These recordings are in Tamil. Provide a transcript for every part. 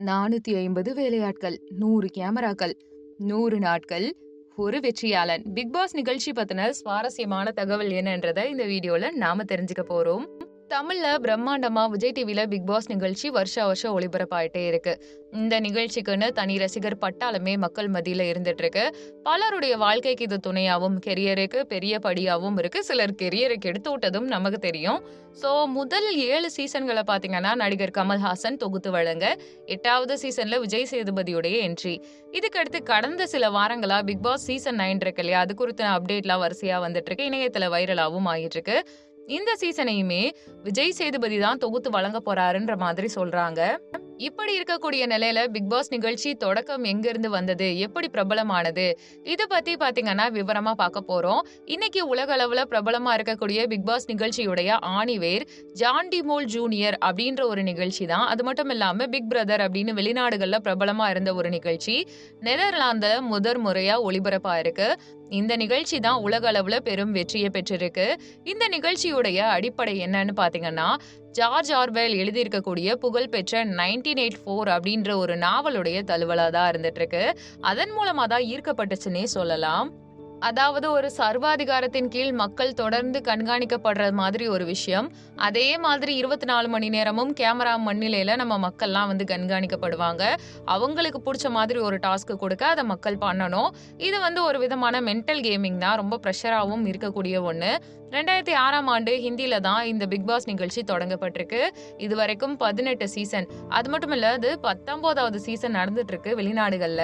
நானூத்தி ஐம்பது வேலையாட்கள் நூறு கேமராக்கள் நூறு நாட்கள் ஒரு வெற்றியாளன். பிக் பாஸ் நிகழ்ச்சி பத்தின சுவாரஸ்யமான தகவல் என்னன்றதை இந்த வீடியோல நாம தெரிஞ்சுக்க போறோம். தமிழ்ல பிரம்மாண்டமா விஜய் டிவில பிக் பாஸ் நிகழ்ச்சி வருஷ வருஷம் ஒளிபரப்பாயிட்டே இருக்கு. இந்த நிகழ்ச்சிக்குன்னு தனி ரசிகர் பட்டாளமே மக்கள் மத்தியில இருந்துட்டு இருக்கு பலருடைய வாழ்க்கைக்கு இது துணையாவும் கெரியருக்கு பெரிய படியாவும் இருக்கு. சிலர் கெரியருக்கு எடுத்து விட்டதும் நமக்கு தெரியும். ஸோ முதல் ஏழு சீசன்களை பார்த்தீங்கன்னா நடிகர் கமல்ஹாசன் தொகுத்து வழங்க எட்டாவது சீசன்ல விஜய் சேதுபதியுடைய என்ட்ரி இதுக்கடுத்து கடந்த சில வாரங்களா பிக் பாஸ் சீசன் நைன் இருக்கு இல்லையா? அது குறித்த அப்டேட்லாம் வரிசையா வந்துட்டு இருக்கு இணையத்துல வைரலாவும் ஆகிட்டு இருக்கு இந்த சீசனையுமே விஜய் சேதுபதி தான் தொகுத்து வழங்க போறாருன்ற மாதிரி சொல்றாங்க. இப்படி இருக்கக்கூடிய நிலையில பிக் பாஸ் நிகழ்ச்சி தொடக்கம் எங்க இருந்து வந்தது? எப்படி பிரபலமானது? இது பத்தி பாத்தீங்கன்னா விவரமா பார்க்க போறோம். இன்னைக்கு உலக அளவுல பிரபலமா இருக்கக்கூடிய பிக் பாஸ் நிகழ்ச்சியுடைய ஆணிவேர் ஜான் டிமோல் ஜூனியர் அப்படின்ற ஒரு நிகழ்ச்சி தான். அது மட்டும் இல்லாம பிக் பிரதர் அப்படின்னு வெளிநாடுகள்ல பிரபலமா இருந்த ஒரு நிகழ்ச்சி. நெதர்லாந்துல முதற் முறையா ஒளிபரப்பா இருக்கு இந்த நிகழ்ச்சி தான் உலக அளவுல பெரும் வெற்றியை பெற்றிருக்கு. இந்த நிகழ்ச்சியுடைய அடிப்படை என்னன்னு பாத்தீங்கன்னா ஜார்ஜ் ஆர்வெல் எழுதியிருக்கக்கூடிய புகழ்பெற்ற நைன்டீன் எயிட் ஃபோர் அப்படின்ற ஒரு நாவலுடைய தழுவலாக தான் இருந்துட்டு இருக்கு. அதன் மூலமா தான் ஈர்க்கப்பட்டுச்சுன்னே சொல்லலாம். அதாவது ஒரு சர்வாதிகாரத்தின் கீழ் மக்கள் தொடர்ந்து கண்காணிக்கப்படுற மாதிரி ஒரு விஷயம். அதே மாதிரி இருபத்தி நாலு மணி நேரமும் கேமரா மண்ணிலையில நம்ம மக்கள்லாம் வந்து கண்காணிக்கப்படுவாங்க. அவங்களுக்கு பிடிச்ச மாதிரி ஒரு டாஸ்க் கொடுக்க அதை மக்கள் பண்ணணும். இது வந்து ஒரு விதமான மென்டல் கேமிங் தான். ரொம்ப ப்ரெஷராகவும் இருக்கக்கூடிய ஒன்று ரெண்டாயிரத்தி ஆறாம் ஆண்டு ஹிந்தியில தான் இந்த பிக் பாஸ் நிகழ்ச்சி தொடங்கப்பட்டிருக்கு. இது வரைக்கும் பதினெட்டு சீசன் அது மட்டும் இல்ல அது பத்தொன்பதாவது சீசன் நடந்துட்டு இருக்கு வெளிநாடுகள்ல.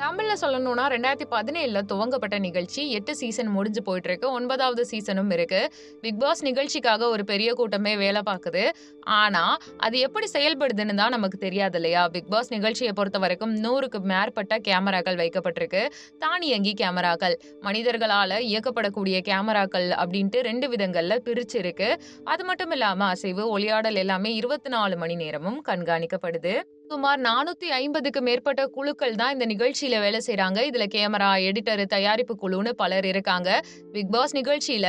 தமிழ்ல சொல்லணும்னா ரெண்டாயிரத்தி பதினேழுல துவங்கப்பட்ட நிகழ்ச்சி எட்டு சீசன் முடிஞ்சு போயிட்டு இருக்கு ஒன்பதாவது சீசனும் இருக்கு. பிக் பாஸ் நிகழ்ச்சிக்காக ஒரு பெரிய கூட்டமே வேலை பார்க்குது. ஆனா அது எப்படி செயல்படுதுன்னு தான் நமக்கு தெரியாது இல்லையா? பிக் பாஸ் நிகழ்ச்சியை பொறுத்த வரைக்கும் நூறுக்கு மேற்பட்ட கேமராக்கள் வைக்கப்பட்டிருக்கு. தானியங்கி கேமராக்கள் மனிதர்களால இயக்கப்படக்கூடிய கேமராக்கள் அப்படின்ட்டு ரெண்டு விதங்கள்ல பிரிச்சு இருக்கு அது மட்டும் இல்லாம அசைவு ஒளியாடல் எல்லாமே இருபத்தி நாலு மணி நேரமும் கண்காணிக்கப்படுது. சுமார் நானூத்தி ஐம்பதுக்கு மேற்பட்ட குழுக்கள் தான் இந்த நிகழ்ச்சியில வேலை செய்யறாங்க இதுல கேமரா எடிட்டர் தயாரிப்பு குழுன்னு பலர் இருக்காங்க. பிக் பாஸ் நிகழ்ச்சியில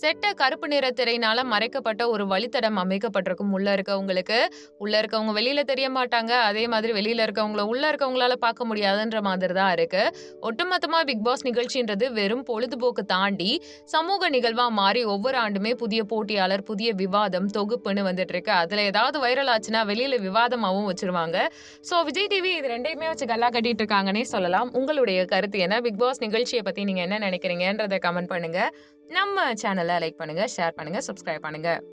செட்ட கருப்பு நிற திரையினால மறைக்கப்பட்ட ஒரு வழித்தடம் அமைக்கப்பட்டிருக்கும் உள்ள இருக்கவங்களுக்கு. உள்ள இருக்கவங்க வெளியில தெரிய மாட்டாங்க. அதே மாதிரி வெளியில இருக்கவங்கள உள்ள இருக்கவங்களால பார்க்க முடியாதுன்ற மாதிரி தான் இருக்கு. ஒட்டுமொத்தமா பிக் பாஸ் நிகழ்ச்சின்றது வெறும் பொழுதுபோக்கு தாண்டி சமூக நிகழ்வா மாறி ஒவ்வொரு ஆண்டுமே புதிய போட்டியாளர் புதிய விவாதம் தொகுப்புன்னு வந்துட்டு இருக்கு. அதுல ஏதாவது வைரல் ஆச்சுன்னா வெளியில விவாதமாவும் வச்சிருவாங்க. ஸோ விஜய் டிவி இது ரெண்டையுமே வச்சு கல்லா கட்டிட்டு இருக்காங்கன்னே சொல்லலாம். உங்களுடைய கருத்து என்ன? பிக் பாஸ் நிகழ்ச்சியை பத்தி நீங்க என்ன நினைக்கிறீங்கன்றதை கமெண்ட் பண்ணுங்க. நம்ம சேனலை லைக் பண்ணுங்க ஷேர் பண்ணுங்க சப்ஸ்கிரைப் பண்ணுங்க.